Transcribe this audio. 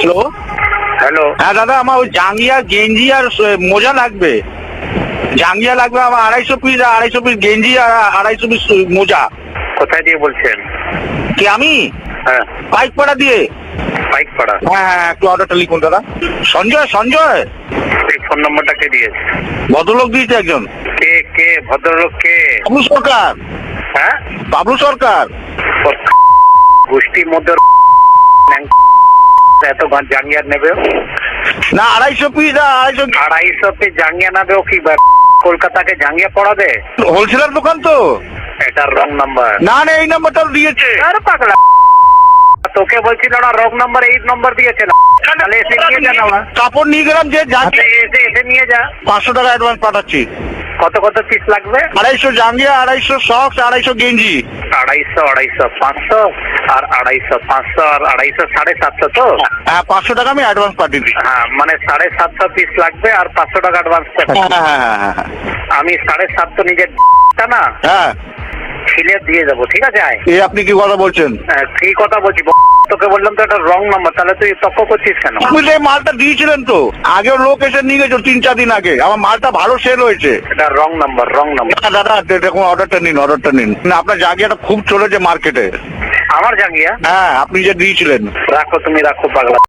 Hello hello. হ্যাঁ দাদা আমার ওই জাঙ্গিয়া গেঞ্জি আর মোজা লাগবে। জাঙ্গিয়া লাগবে আমার আড়াইশো পিস আর আড়াইশো পিস গেঞ্জি আর আড়াইশো পিস মোজা। কোথায় দিয়ে বলছেন? কি আমি? হ্যাঁ। বাইক পাড়া দিয়ে। বাইক পাড়া। হ্যাঁ হ্যাঁ একটু অর্ডারটা লিখুন দাদা। সঞ্জয় সঞ্জয়! এই ফোন নম্বরটা কে দিয়েছে? ভদ্রলোক দিয়েছে একজন। কে কে ভদ্রলোক কে? বাবলু সরকার। হ্যাঁ? বাবলু সরকার। গোষ্ঠীর মধ্যে এত জাঙ্গিয়া নেবে না আড়াইশো পিস আড়াইশো আড়াইশো পে জাঙ্গিয়া নেবে ও কি কলকাতাকে জাঙ্গিয়া পড়াবে হোলসেলার দোকান তো এটা রং নাম্বার না না এই নাম্বারটা দিয়েছে আর পাগলা তোকে বলছিল না রং নাম্বার এই নম্বর দিয়েছে না তাহলে এসে নিয়ে যা। কাপড় নিয়ে গেলাম যে যাচ্ছে এসে এসে নিয়ে যা পাঁচশো টাকা অ্যাডভান্স পাঠাচ্ছি কত কত পিস লাগবে? আড়াইশো জাঙ্গিয়া আড়াইশো সক্স আড়াইশো গেঞ্জি। আড়াইশো আড়াইশো পাঁচশো আর আড়াইশো পাঁচশো আর আড়াইশো সাড়ে সাতশো তো? হ্যাঁ পাঁচশো টাকা আমি অ্যাডভান্স পাঠিয়ে দিচ্ছি। হ্যাঁ মানে সাড়ে সাতশো পিস লাগবে আর পাঁচশো টাকা অ্যাডভান্স হ্যাঁ হ্যাঁ হ্যাঁ আমি সাড়ে সাতশো নিজের না হ্যাঁ। ছিলে দিয়ে যাব ঠিক আছে? এই আপনি কি কথা বলছেন? হ্যাঁ, কি কথা বলছি? তোকে বললাম তো এটা রং নাম্বার তাহলে তুই তক্ক করছিস কেন? যে মালটা দিয়েছিলেন তো। আগেও লোক এসে নিয়ে গেছো তিন চার দিন আগে। আমার মালটা ভালো সেল হয়েছে। এটা রং নাম্বার রং নাম্বার দাদা দেখুন অর্ডারটা নিন অর্ডারটা নিন। আপনার জায়গাটা খুব চলেছে মার্কেটে আমার জাঙ্গিয়া? হ্যাঁ আপনি যে দিয়েছিলেন। রাখো তুমি রাখো পাগলা।